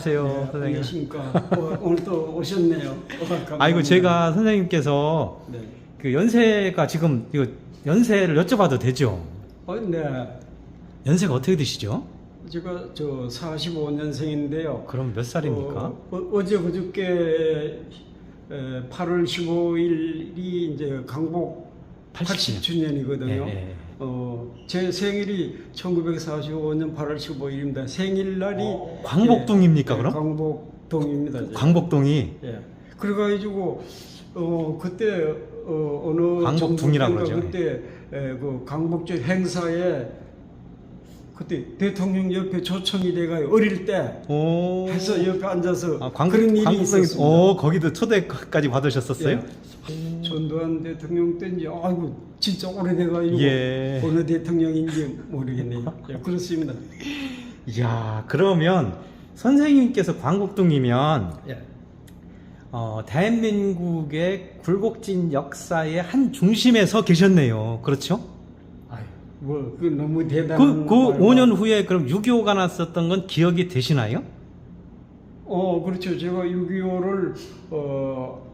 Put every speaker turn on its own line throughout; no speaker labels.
안녕하세요,
네,
선생님.
안녕하십니까. 어, 오늘 또 오셨네요. 어.
아이고 제가 선생님께서
네.
그 연세가 지금 이거 연세를 여쭤봐도 되죠?
어, 네.
연세가 어떻게 되시죠?
제가 저 45년생인데요.
그럼 몇 살입니까?
어, 제 그저께 에, 8월 15일이 이제 강복
80
80주년 이거든요.
예, 예.
어, 제 생일이 1945년 8월 15일입니다. 생일날이
어, 광복동입니까,
예,
그럼?
광복동입니다. 제가.
광복동이
예. 그래가지고 어 그때 어 어느 때인가
그러죠.
그때 에, 그 광복절 행사에 그때 대통령 옆에 초청이 돼가 어릴 때
오.
해서 옆에 앉아서
아, 광,
그런 일이
광복동이
있었습니다.
오 거기도 초대까지 받으셨었어요?
예. 전두환 대통령 때인지 아이고 진짜 오래돼가지고
예.
어느 대통령인지 모르겠네요. 예, 그렇습니다.
이야 그러면 선생님께서 광복동이면
예.
어, 대한민국의 굴곡진 역사의 한 중심에 서 계셨네요. 그렇죠?
아유, 뭐그 너무
그,
대단한
그
말과
5년 후에 그럼 6.25가 났었던 건 기억이 되시나요?
어, 그렇죠. 제가 6.25를 어,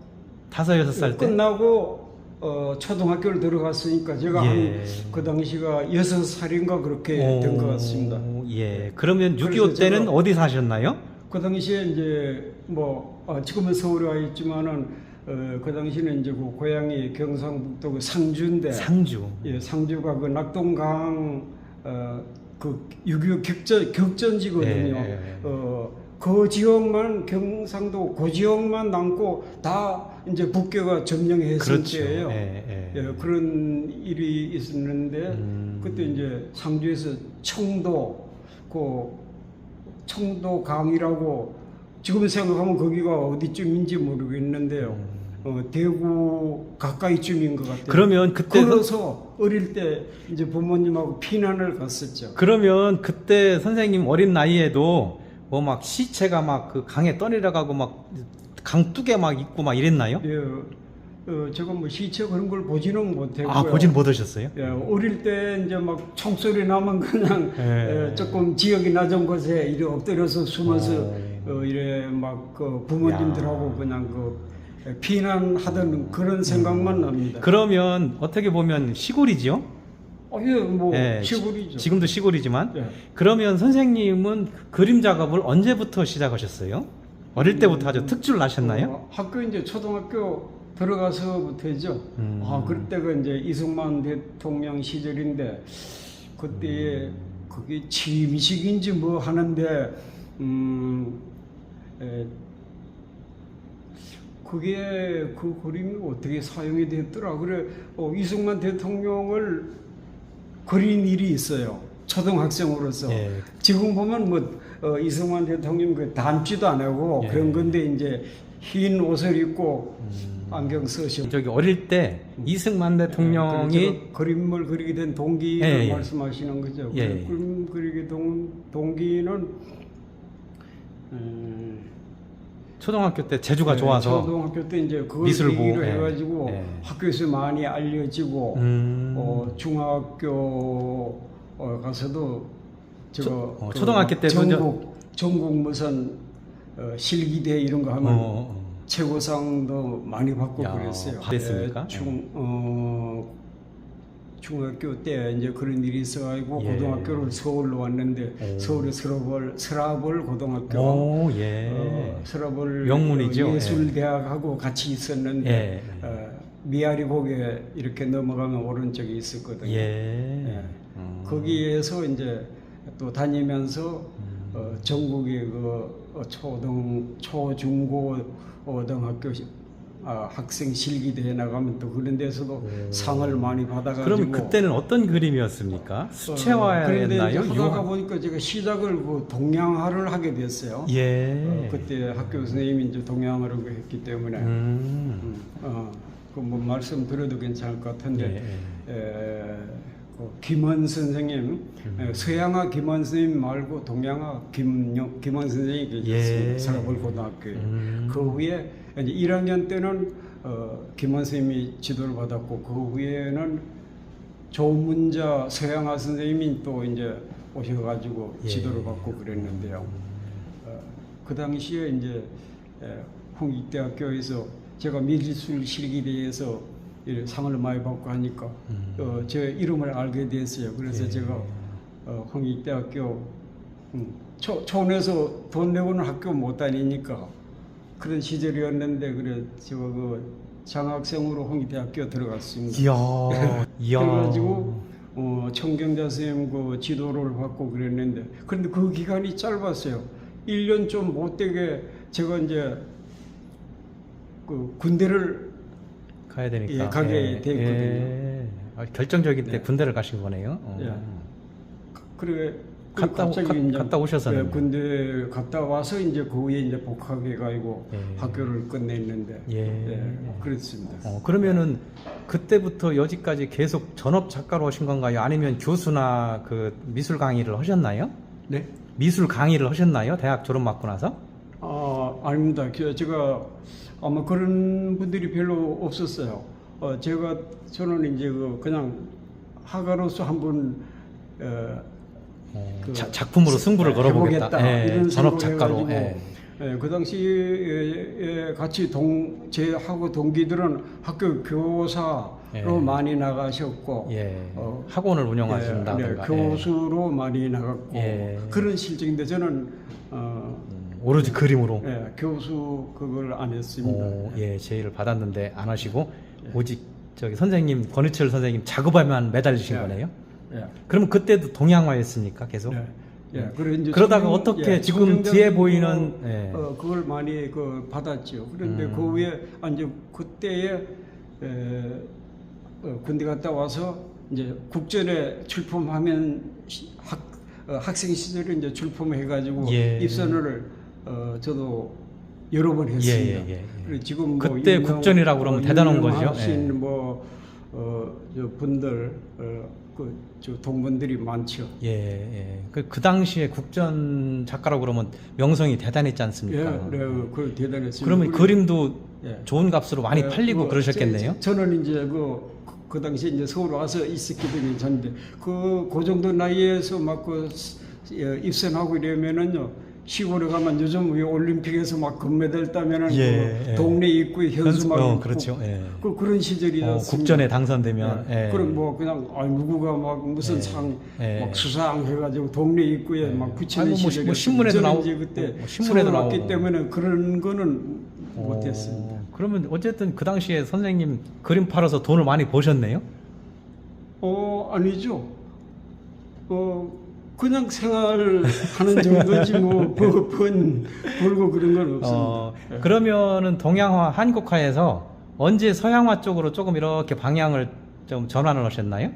다섯 여섯 살 때?
끝나고 어, 초등학교를 들어갔으니까 제가
예.
한그 당시가 여섯 살인가 그렇게 된 것 같습니다.
예. 그러면
그래서
6.25 때는 어디 사셨나요?
그 당시에 이제 뭐 어, 지금은 서울에 와 있지만은 어, 그 당시는 이제 그 고향이 경상북도 그 상주인데
상주.
예, 상주가 그 낙동강 어, 그6.25 격전 격전지거든요.
예, 예.
어, 그 지역만 경상도 그 지역만 남고 다 이제 북교가 점령했을
그렇죠.
때예요.
예, 예.
예, 그런 일이 있었는데
음.
그때 이제 상주에서 청도 그 청도강이라고 지금 생각하면 거기가 어디쯤인지 모르겠는데요. 어, 대구 가까이쯤인 것 같아요.
그러면 그때 선-
걸어서 어릴 때 이제 부모님하고 피난을 갔었죠.
그러면 그때 선생님 어린 나이에도 뭐 막 시체가 막 그 강에 떠내려가고 막 강둑에 막 있고 막 이랬나요?
예, 어, 제가 뭐 시체 그런 걸 보지는 못했고요.
아 보진 못하셨어요?
예, 어릴 때 이제 막 총소리 나면 그냥
예.
예, 조금 지역이 낮은 곳에 이리 엎드려서 숨어서
어.
어, 이래 막그 부모님들하고
야.
그냥 그 피난하던 그런 생각만 납니다.
음. 그러면 어떻게 보면 시골이지요?
어, 예, 뭐
예,
시골이죠.
지금도 시골이지만
예.
그러면 선생님은 그림 작업을 언제부터 시작하셨어요? 어릴 때부터 아주 특줄 나셨나요?
어, 학교 이제 초등학교 들어가서부터죠.
음.
아 그때가 이제 이승만 대통령 시절인데 그때 그게 취임식인지 뭐 하는데 음 에, 그게 그 그림이 어떻게 사용이 됐더라. 그래 어, 이승만 대통령을 그린 일이 있어요. 초등학생으로서.
예.
지금 보면 뭐 어, 이승만 대통령 그 닮지도 안 하고
예.
그런 건데 이제 흰 옷을 입고
음.
안경 쓰시고
저기 어릴 때 이승만
네,
대통령이
그림을 그리게 된 동기를
예, 예.
말씀하시는 거죠.
예,
그
예.
그림 그리게 동, 동기는 음,
초등학교 때 재주가
네,
좋아서
초등학교 때 이제 그걸
미술부,
계기로
예.
해가지고
예.
학교에서 많이 알려지고
음.
어, 중학교 어, 가서도
초- 어,
그
초등학교 때도
전국 전국 무슨 어, 실기대 이런 거 하면
어, 어.
최고상도 많이 받고
야,
그랬어요.
받았습니까?
예, 중 어, 중학교 때 이제 그런 일이 있어가지고
예.
고등학교를 서울로 왔는데
오.
서울의 서라벌 서라벌 고등학교
오, 예.
어, 서라벌
명문이죠.
예술대학하고 같이 있었는데
예.
어, 미아리 고개 이렇게 넘어가면 오른쪽에 있었거든요.
예.
예.
음.
거기에서 이제 또 다니면서
음.
어, 전국의 그 어, 초등 초중고 고등학교 시- 아, 학생 실기대회 나가면 또 그런 데서도
오.
상을 많이 받아가지고
그럼 그때는 어떤 그림이었습니까?
어, 그런데
수채화였나요?
이제 하다가
유화-
보니까 제가 시작을 그 동양화를 하게 됐어요.
예.
어, 그때 학교 선생님이 이제 동양화를 했기 때문에
음.
음, 어, 그뭐 말씀 드려도 괜찮을 것 같은데
예.
에, 그 김원 선생님
음.
에, 서양화 김원 선생님 말고 동양화 김영 김원 선생님이
예.
계셨습니다. 서라벌 고등학교에
음.
그 후에 이제 1학년 때는 어, 김원 선생님이 지도를 받았고 그 후에는 조문자 서양화 선생님이 또 이제 오셔가지고
예.
지도를 받고 그랬는데요. 어, 그 당시에 이제 에, 홍익대학교에서 제가 미술실 실기대회에서 이 상을 많이 받고 하니까
음.
어, 제 이름을 알게 됐어요. 그래서
예.
제가 어, 홍익대학교 음, 초, 촌에서 돈 내고는 학교 못 다니니까 그런 시절이었는데 그래 제가 그 장학생으로 홍익대학교 들어갔습니다.
이야, 이야.
그래가지고 어, 청경자 선생님 그 지도를 받고 그랬는데 그런데 그 기간이 짧았어요. 1년 좀 못되게 제가 이제 그 군대를
가야 되니까.
예, 가게 됐거든요.
예. 아, 결정적인 때
네.
군대를 가신 거네요. 어.
예. 그래
갔다 오- 가- 갔다 오셨었는데.
예, 군대 갔다 와서 이제 그 후에 이제 복학해 가지고
예.
학교를 끝냈는데
예.
그렇습니다.
어, 그러면은 그때부터 여지까지 계속 전업 작가로 하신 건가요? 아니면 교수나 그 미술 강의를 하셨나요?
네.
미술 강의를 하셨나요? 대학 졸업 맞고 나서?
아, 아닙니다. 그, 제가 아마 그런 분들이 별로 없었어요. 어, 제가 저는 이제 그 그냥 화가로서 한번 어,
어,
그
자- 작품으로 승부를
예,
걸어보겠다. 예,
이런 생각을
작가로. 예.
예, 그 당시에 같이 동, 제하고 동기들은 학교 교사로
예.
많이 나가셨고
예.
어,
학원을
예,
운영하신다든가.
네, 교수로 많이 나갔고
예.
그런 실정인데 저는 어,
음, 오로지 그림으로.
예, 교수 그걸 안 했습니다.
오, 예, 제의를 받았는데 안 하시고 오직 저기 선생님 권희철 선생님 작업에만 매달리신
예.
거네요.
예.
그러면 그때도 동양화였습니까? 계속.
예. 예. 그래 이제
그러다가
청경-
어떻게
예,
지금 뒤에 보이는, 예.
어, 그걸 많이 그 받았죠. 그런데
음.
그 후에 아, 이제 그때에 에, 어, 군대 갔다 와서 이제 국전에 출품하면 시- 학 어, 학생 시절에 이제 출품해가지고
예.
입선을 어, 저도 여러 번
예,
했습니다.
예, 예, 예.
그리고 지금 뭐
그때 국전이라고 그러면 대단한 거죠. 예.
뭐 어, 저 분들 어, 그저 동문들이 많죠.
예, 예. 그, 그 당시에 국전 작가라고 그러면 명성이 대단했지 않습니까?
예, 네, 그 대단했습니다.
그러면
우리-
그림도
예.
좋은 값으로 많이
예,
팔리고
그
그러셨겠네요.
제- 저는 이제 그, 그 당시에 이제 서울 와서 있었기 때문에 전데 그, 그 정도 나이에서 막그 입선하고 이러면은요 시골에 가면 요즘 왜 올림픽에서 막 금메달 따면은
예,
그
예.
동네 입구에 현수 막
어,
있고
그렇죠. 예.
그 그런 시절이었습니다.
어, 국전에 당선되면
예.
예.
그럼 뭐 그냥 아 누구가 막 무슨
예.
상
예.
막 수상 해가지고 동네 입구에 막 붙이는
아이고, 뭐
시절이
뭐 신문에도
이제 그때
뭐 신문에도
서울 왔기
나오고.
때문에 그런 거는
어,
못했습니다.
그러면 어쨌든 그 당시에 선생님 그림 팔아서 돈을 많이 버셨네요.
어 아니죠. 어 그냥 생활하는 정도지 뭐번 벌고 그런 건 없습니다.
어,
예.
그러면은 동양화, 한국화에서 언제 서양화 쪽으로 조금 이렇게 방향을 좀 전환을 하셨나요?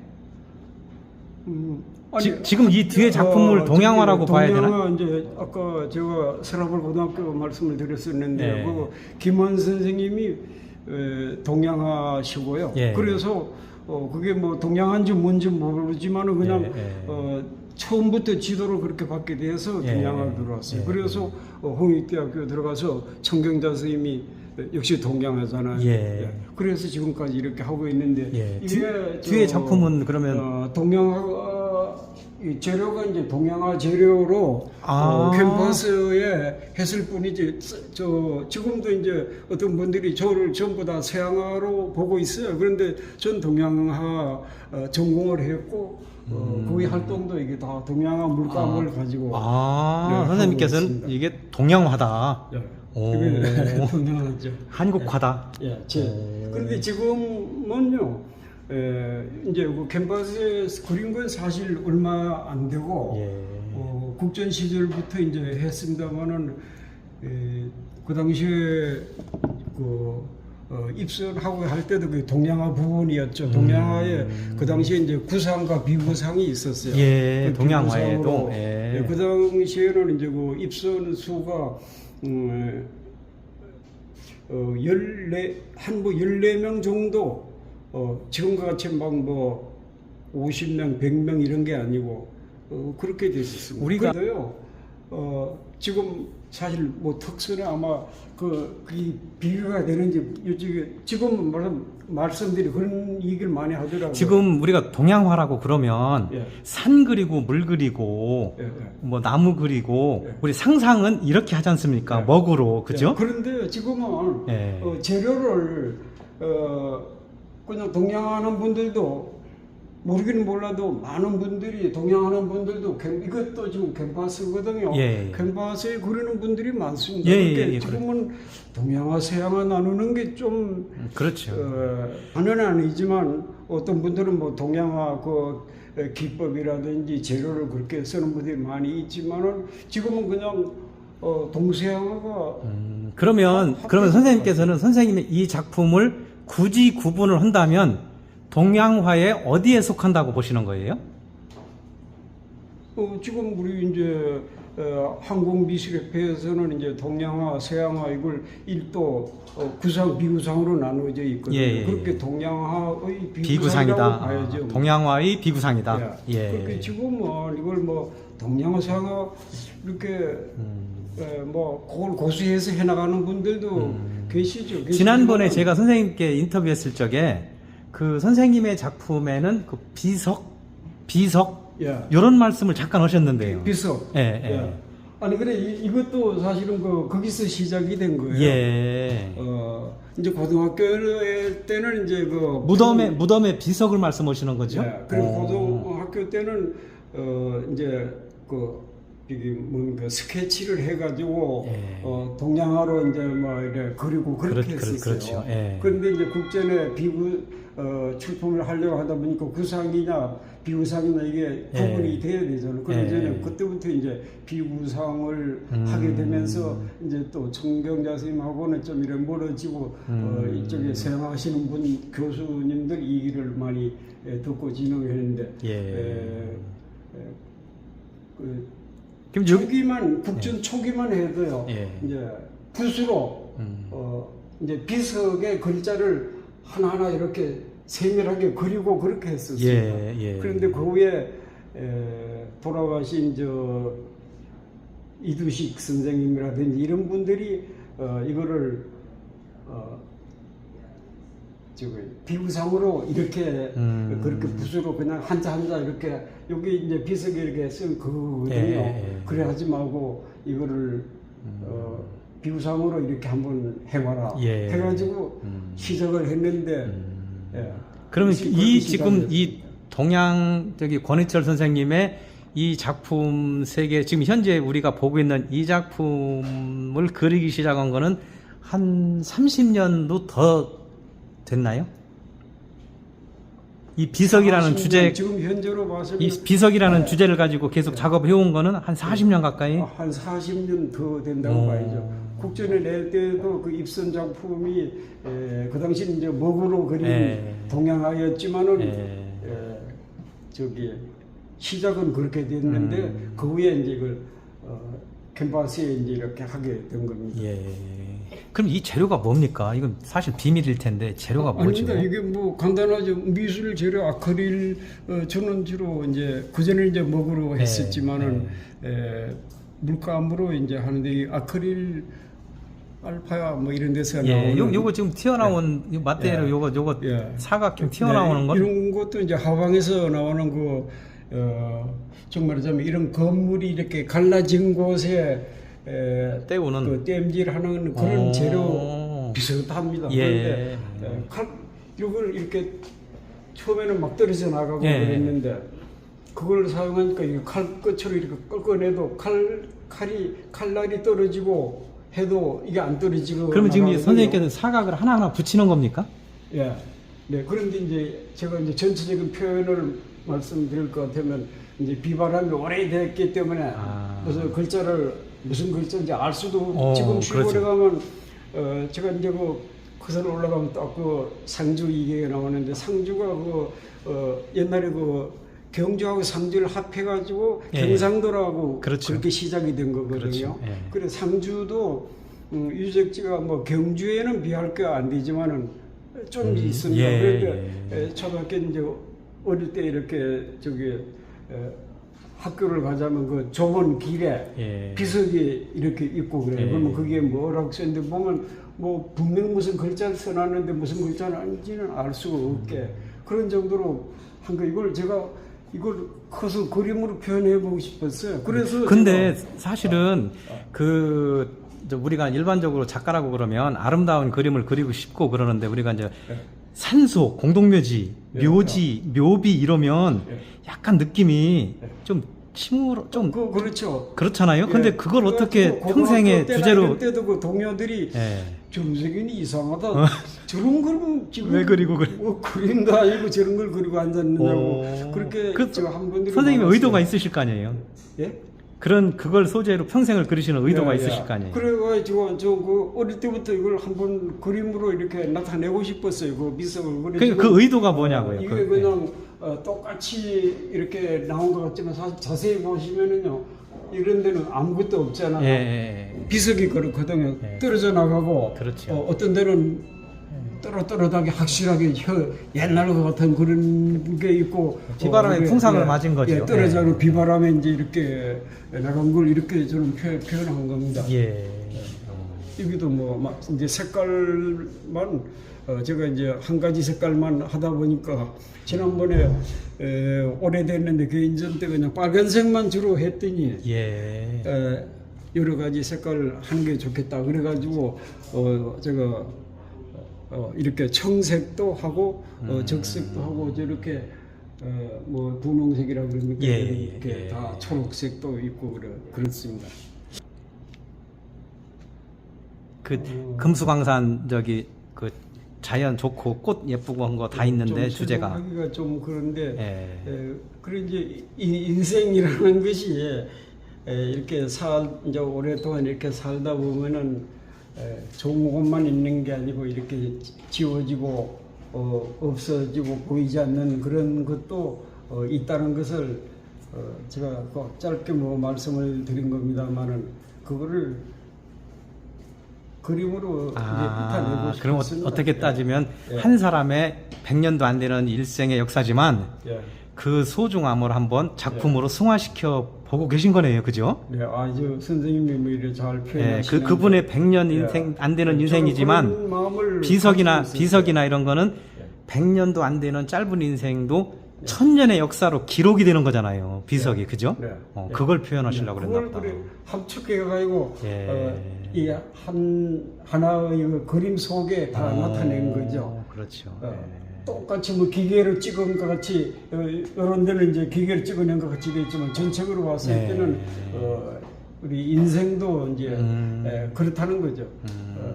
음,
지- 지금 이 뒤에 작품을 동양화라고
저기
봐야 되나?
동양화 이제 아까 제가 서라벌 고등학교 말씀을 드렸었는데
네.
그 김원 선생님이 에, 동양화시고요.
예.
그래서 어, 그게 뭐 동양화인지 뭔지 모르지만은 그냥
예, 예.
어, 처음부터 지도를 그렇게 받게 돼서
예,
동양화
예.
들어왔어요.
예.
그래서 어, 홍익대학교 들어가서 청경자 선생님이 역시 동양화잖아요.
예.
그래서 지금까지 이렇게 하고 있는데
예.
이게
뒤- 뒤에
저,
작품은 그러면
어, 동양화 이 재료가 이제 동양화 재료로
아.
어, 캔버스에 했을 뿐이지 저 지금도 이제 어떤 분들이 저를 전부 다 서양화로 보고 있어요. 그런데 전 동양화 어, 전공을 했고 어, 거기 활동도 이게 다 동양화 물감을
음. 아.
가지고
아,
네,
선생님께서는
있습니다.
이게 동양화다.
예.
오.
동양화죠.
한국화다.
예, 제.
오.
그런데 지금은요, 에, 이제 그 캔버스에 그린 건 사실 얼마 안 되고,
예.
어, 국전 시절부터 이제 했습니다만은, 에, 그 당시에 그 어, 입선하고 할 때도 그 동양화 부분이었죠. 동양화에 그 당시에 이제 구상과 비구상이 있었어요.
음. 예,
그
동양화에도, 예.
예, 그 당시에는 이제 그 입선 수가 음, 어, 14, 한뭐 14명 정도, 어, 지금과 같이 막뭐 50명, 100명 이런 게 아니고, 어, 그렇게 됐었습니다.
우리가-
그래도요, 어, 지금 사실 뭐 특선에 아마 그, 그 비교가 되는지 요즘 지금 무슨 말씀들이 그런 얘기를 많이 하더라고요.
지금 우리가 동양화라고 그러면
예.
산 그리고 물 그리고
예, 예.
뭐 나무 그리고
예.
우리 상상은 이렇게 하지 않습니까?
예.
먹으로 그죠?
예, 그런데 지금은
예.
어, 재료를 어, 그냥 동양하는 분들도 모르기는 몰라도 많은 분들이 동양하는 분들도 캔- 이것도 지금 캔버스거든요.
예, 예.
캔버스에 그리는 분들이 많습니다.
예, 예, 예,
지금은 동양화 서양화 나누는 게좀
음, 그렇죠.
어, 반은 아니지만 어떤 분들은 뭐 동양화 그 에, 기법이라든지 재료를 그렇게 쓰는 분들이 많이 있지만은 지금은 그냥 어, 동서양화가
음, 그러면
합-
그러면 선생님께서는 선생님의 이 작품을 굳이 구분을 한다면 동양화에 어디에 속한다고 보시는 거예요?
어, 지금 우리 이제 어, 항공미술협회에서는 이제 동양화, 서양화 이걸 일도 어, 구상, 비구상으로 나누어져 있거든요.
예, 예,
그렇게
예.
동양화의 비구상이라고
비구상이다.
봐야죠.
아, 동양화의 비구상이다.
예.
예.
그렇게 지금은 이걸 뭐 동양화, 서양화 이렇게
음.
에, 뭐 그걸 고수해서 해나가는 분들도
음.
계시죠.
지난번에 제가 선생님께 인터뷰했을 적에 그 선생님의 작품에는 그 비석, 비석
예.
이런 말씀을 잠깐 하셨는데요.
비석.
예, 예.
아니 그래 이, 이것도 사실은 그 거기서 시작이 된 거예요.
예.
어 이제 고등학교 때는 이제 그
무덤에 무덤에 비석을 말씀하시는 거죠?
예, 그리고
어.
고등학교 때는 어 이제 그 뭔가 스케치를 해가지고
예.
어 동양화로 이제 뭐 이래 그리고 그렇게
그렇- 그렇-
했었어요.
그렇죠. 예.
그런데 이제 국전에 비구 어 출품을 하려고 하다 보니까 구상이냐 비구상이냐 이게
예.
구분이 돼야 되잖아요. 그래서
예.
저는 그때부터 이제 비구상을
음.
하게 되면서 이제 또 청경자 선생님하고는 좀 이래 멀어지고 어,
음.
이쪽에 사용하시는 분 교수님들 얘기를 많이 예, 듣고 진행을 했는데
예.
에, 에, 그
그럼
초기만 국전 초기만 해도요
예.
이제 붓으로
음.
어 이제 비석의 글자를 하나하나 이렇게 세밀하게 그리고 그렇게 했었어요.
예, 예.
그런데 그 후에 에, 돌아가신 저 이두식 선생님이라든지 이런 분들이 어, 이거를 어, 비구상으로 이렇게
음.
그렇게 붓으로 그냥 한자 한자 이렇게 여기 이제 비석에 이렇게 쓴 그거거든요.
예, 예.
그래 하지 말고 이거를 어, 비구상으로 이렇게 한번 해봐라.
예.
해가지고
음.
시작을 했는데
음.
예.
그러면
그렇게
이 지금 이 동양 저기 권희철 선생님의 이 작품 세계 지금 현재 우리가 보고 있는 이 작품을 그리기 시작한 거는 한 30년도 더 됐나요? 이 비석이라는
40년,
주제
지금 현재로 봐서는
이 비석이라는
네.
주제를 가지고 계속 작업해 온 거는 한 40년 가까이
한 40년 더 된다고
오.
봐야죠. 국전을 낼 때도 그 입선 작품이 에, 그 당시 이제 먹으로 그린
예.
동양화였지만은
예.
에, 저기 시작은 그렇게 됐는데
음.
그 후에 이제 이걸 어, 캔버스에 이제 이렇게 하게 된 겁니다.
예. 그럼 이 재료가 뭡니까? 이건 사실 비밀일 텐데 재료가 뭐죠?
아닙니다. 이게 뭐 간단하죠. 미술 재료 아크릴 어, 저는 주로 이제 그 전에 이제 먹으로
네,
했었지만은 에, 물감으로 이제 하는데 이 아크릴 알파야 뭐 이런 데서
예,
나오는
요, 요거 지금 튀어나온 요 맞대로
예.
요거 요거
예.
사각형 튀어나오는
네,
건
이런 것도 이제 하방에서 나오는 그 어, 정말 말하자면 이런 건물이 이렇게 갈라진 곳에 에,
때우는
그 땜질하는 그런
오.
재료 비슷합니다.
예.
그런데 에, 칼 이걸 이렇게 처음에는 막 떨어져 나가고
예.
그랬는데 그걸 사용하니까 이게 칼 끝으로 이렇게 꺾어내도 칼 칼이 칼날이 떨어지고 해도 이게 안 떨어지고
그러면 지금
나가거든요.
선생님께서 사각을 하나하나 붙이는 겁니까?
예. 네. 그런데 이제 제가 이제 전체적인 표현을 말씀드릴 것 같으면 이제 비바람이 오래됐기 때문에
아.
무슨 글자를 무슨 글자인지 알 수도
어,
지금 시골에
그렇죠.
가면 어 제가 이제 그 그산 올라가면 딱 그 상주 이게 나오는데 상주가 그 어, 옛날에 그 경주하고 상주를 합해가지고
예.
경상도라고
그렇죠.
그렇게 시작이 된 거거든요.
그렇죠. 예.
그래 상주도 음, 유적지가 뭐 경주에는 비할 게 안 되지만은 좀
음,
있습니다.
예,
그런데 에, 초등학교 이제 어릴 때 이렇게 저기 에, 학교를 가자면 그 좁은 길에
예.
비석이 이렇게 있고 그래요.
예.
그러면 그게 뭐라고 써있는데 보면 뭐 분명 무슨 글자를 써놨는데 무슨 글자인지는 알 수가 없게 그런 정도로 한 거 이걸 제가 이걸 커서 그림으로 표현해 보고 싶었어요. 그래서
근데
제가
사실은 그 이제 우리가 일반적으로 작가라고 그러면 아름다운 그림을 그리고 싶고 그러는데 우리가 이제
네.
산소, 공동묘지,
네.
묘지, 묘비 이러면
네.
약간 느낌이
네.
좀 침으로 좀
그 그렇죠.
그렇잖아요. 근데
예.
그걸
그래가지고
어떻게
고등학교
평생의
때나
주제로
이럴 때도 그 동료들이
예.
점색인이 이상하다. 저런 걸 지금
왜 그리고 그래?
뭐 그림도 아니고 저런 걸 그리고 앉았느냐고
오.
그렇게
그
제가 한 분들이
선생님의
많았어요.
의도가 있으실 거 아니에요.
예?
그런 그걸 소재로 평생을 그리시는 의도가
예, 예.
있으실 거 아니에요.
그래가지고 저그 어릴 때부터 이걸 한번 그림으로 이렇게 나타내고 싶었어요. 그 미석을. 그래
그,
지금,
그 의도가 뭐냐고요.
어, 이게
그,
그냥 어, 똑같이 이렇게 나온 것 같지만 사, 자세히 보시면은요 이런 데는 아무것도 없잖아요.
예, 예, 예.
비석이 그렇거든요.
예.
떨어져 나가고
그렇죠.
어, 떤 데는 또렷또렷하게 확실하게 혀, 옛날 것 같은 그런 게 있고
비바람에
그게,
풍상을 맞은 거죠.
예, 떨어져
예.
비바람에 이제 이렇게 나간 걸 이렇게 저는 표, 표현한 겁니다.
예.
여기도 뭐막 이제 색깔만 어, 제가 이제 한 가지 색깔만 하다 보니까 지난번에 에, 오래됐는데 개인전 때 그냥 빨간색만 주로 했더니
예.
에, 여러 가지 색깔 하는 게 좋겠다 그래가지고 어, 제가 어, 이렇게 청색도 하고 어, 적색도 하고 저렇게 어, 뭐 분홍색이라 그러니까
예, 예,
이렇게
예.
다 초록색도 있고 그래 그렇습니다.
그 금수광산 저기 그 자연 좋고 꽃 예쁘고 한 거 다 있는데
좀
주제가
설명하기가 좀 그런데
예.
에, 그런 이제 이- 인생이라는 것이 에, 이렇게 살 이제 오랫동안 이렇게 살다 보면은 에, 좋은 것만 있는 게 아니고 이렇게 지워지고 어, 없어지고 보이지 않는 그런 것도 어, 있다는 것을 어, 제가 그 짧게 뭐 말씀을 드린 겁니다만은 그거를 그림으로
아, 그럼 어,
싶습니다.
어떻게 따지면
예.
한 사람의 100년도 안 되는 일생의 역사지만
예.
그 소중함을 한번 작품으로 승화시켜 보고 계신 거네요. 그죠?
네, 아주 선생님이 뭐 이렇게 잘
예,
표현하시는
그 그분의 100년 인생 안 되는 인생이지만 비석이나 비석이나 이런 거는
예.
100년도 안 되는 짧은 인생도 천년의 역사로 기록이 되는 거잖아요. 비석이 그죠?
네.
어,
예.
그걸 표현하시려고 그랬나 보다.
그래 함축해 가지고
예.
어, 이한 하나의 그 그림 속에 다
어,
나타낸 거죠.
그렇죠.
어,
예.
똑같이 뭐 기계로 찍은 것 같이 어, 이런 데는 이제 기계로 찍어낸 것 같이 되지만 전체적으로 봤을
네.
때는 어, 우리 인생도 이제
음.
에, 그렇다는 거죠.
음.
어,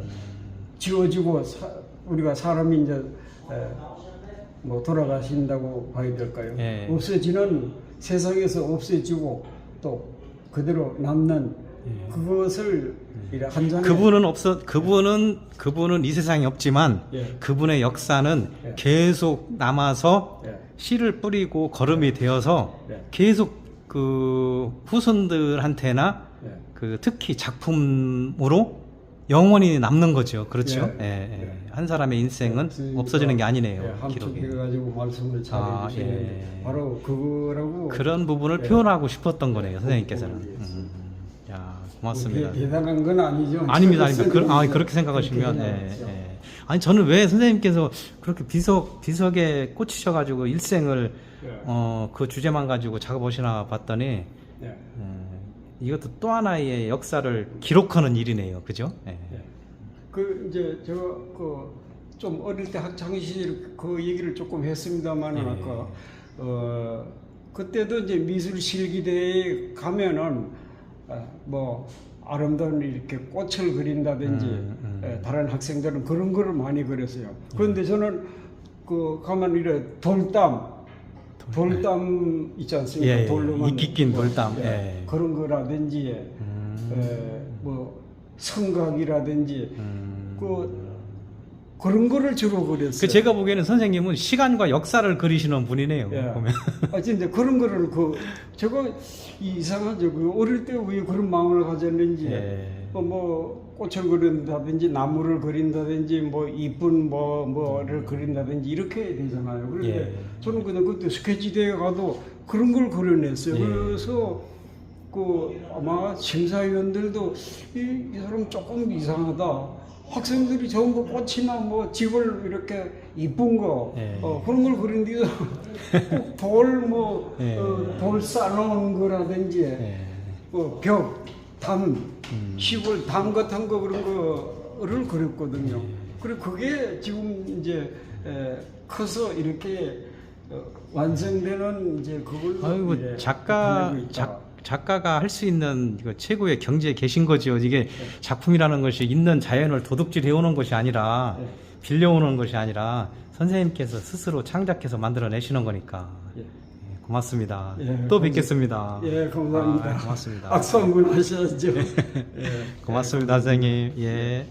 지워지고 사, 우리가 사람이 이제 에, 뭐 돌아가신다고 봐야 될까요?
예.
없어지는 세상에서 없어지고 또 그대로 남는 그것을 이래 한 장에
예. 그분은 없어 그분은 그분은 이 세상에 없지만
예.
그분의 역사는
예.
계속 남아서
예.
씨를 뿌리고 거름이 되어서
예.
계속 그 후손들한테나
예.
그 특히 작품으로 영원히 남는 거죠. 그렇죠?
예.
예, 예.
예.
한 사람의 인생은
그러니까
없어지는 게 아니네요.
예,
기록이.
함축해가지고 말씀을 잘
아, 예.
바로 그거라고
그런 부분을
예.
표현하고 싶었던 거네요, 선생님께서는.
그 부분이었어요.
음, 야, 고맙습니다.
대- 대단한 건 아니죠.
아닙니다, 아닙니다. 그, 아, 그렇게 생각하시면,
그렇게
예. 예. 아니, 저는 왜 선생님께서 그렇게 비석, 비석에 꽂히셔가지고 일생을,
예.
어, 그 주제만 가지고 작업하시나 봤더니,
예.
음, 이것도 또 하나의 역사를 기록하는 일이네요. 그죠? 예.
예. 그 이제 제가 그 좀 어릴 때 학창 시절 그 얘기를 조금 했습니다만은
예.
아까 어 그때도 이제 미술 실기대에 가면은 아, 뭐 아름다운 이렇게 꽃을 그린다든지
음, 음.
예, 다른 학생들은 그런 거를 많이 그렸어요. 그런데 저는 그 가면 이래 돌담 돌담 있지 않습니까?
예, 예.
돌로만
이끼 낀 돌담,
예,
예.
그런 거라든지
음,
에, 뭐 성각이라든지
음.
그 그런 거를 주로 그렸어요.
그 제가 보기에는 선생님은 시간과 역사를 그리시는 분이네요.
예.
보면.
아 진짜 그런 거를 그 제가 이상하죠. 그 어릴 때 왜 그런 마음을 가졌는지
예.
어, 뭐 꽃을 그린다든지 나무를 그린다든지 뭐 이쁜 뭐 뭐를 그린다든지 이렇게 되잖아요. 그런데
예.
저는 그냥 그때 스케치 대회 가도 그런 걸 그려냈어요.
예.
그래서 그 아마 심사위원들도 이, 이 사람 조금 이상하다. 학생들이 전부 꽃이나 뭐 집을 이렇게 이쁜 거
예.
어, 그런 걸 그리는데 꼭돌뭐
예.
어, 돌 쌓아놓은 거라든지
예.
어, 벽, 담,
음.
시골 담 같은 거 그런 거를 그렸거든요.
예.
그리고 그게 지금 이제 에, 커서 이렇게 어, 완성되는 이제 그걸로
아이고 작가. 작, 작가가 할 수 있는 최고의 경지에 계신 거죠. 이게 작품이라는 것이 있는 자연을 도둑질 해 오는 것이 아니라
네.
빌려오는 것이 아니라 선생님께서 스스로 창작해서 만들어내시는 거니까
예.
예, 고맙습니다.
예,
또 뵙겠습니다.
예, 감사합니다.
아, 고맙습니다.
악수 한번 하셔야죠. 예.
고맙습니다, 선생님. 예.